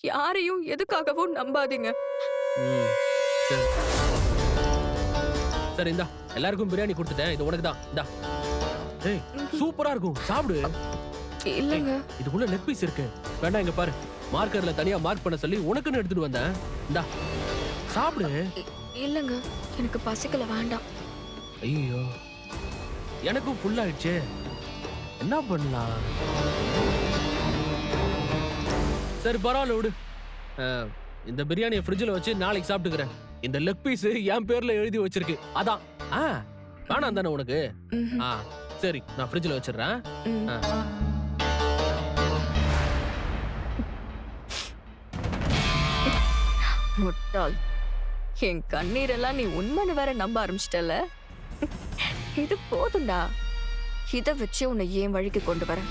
யாரையும் எதுக்காகவும் நம்பாதீங்க. சரி. சரி இந்தா எல்லாருக்கும் பிரியாணி கொடுத்துட்டேன். இது உனக்கு தான். இந்தா. ஏய் சூப்பரா இருக்கும். சாப்பிடு. இல்லங்க. இதுக்குள்ள லெக் பீஸ் இருக்கு. வேண்டாம் இங்க பாரு. மார்க்கர்ல தனியா மார்க் பண்ண சொல்லி உனக்குன்னு எடுத்துட்டு வந்தேன். இந்தா. சாப்பிடு. இ- இல்லங்க. எனக்கு பசிக்கல வேண்டாம். ஐயோ. எனக்கும் ஃபுல் ஆயிடுச்சு. என்ன பண்ணலாம்? சரி பரவாயில்ல விடு. அஹ், இந்த பிரியாணியை ஃப்ரிட்ஜில் வச்சு நாளைக்கு சாப்பிட்டுக்கிறேன். இந்த லெக் பீஸ் என் பேர்ல எழுதி வச்சிருக்கு. அதான். ஆ வேணாம் தானே உனக்கு? ம்ஹும். ஆ சரி நான் ஃப்ரிட்ஜில் வச்சிடுறேன். ம். ஆ. முட்டாள். என் கண்ணீரெல்லாம் நீ உண்மைன்னு வேற நம்ப ஆரம்பிச்சிட்டல இது போதும்டா. இதை வச்சு உன்னை ஏன் வழிக்கு கொண்டு வரேன்.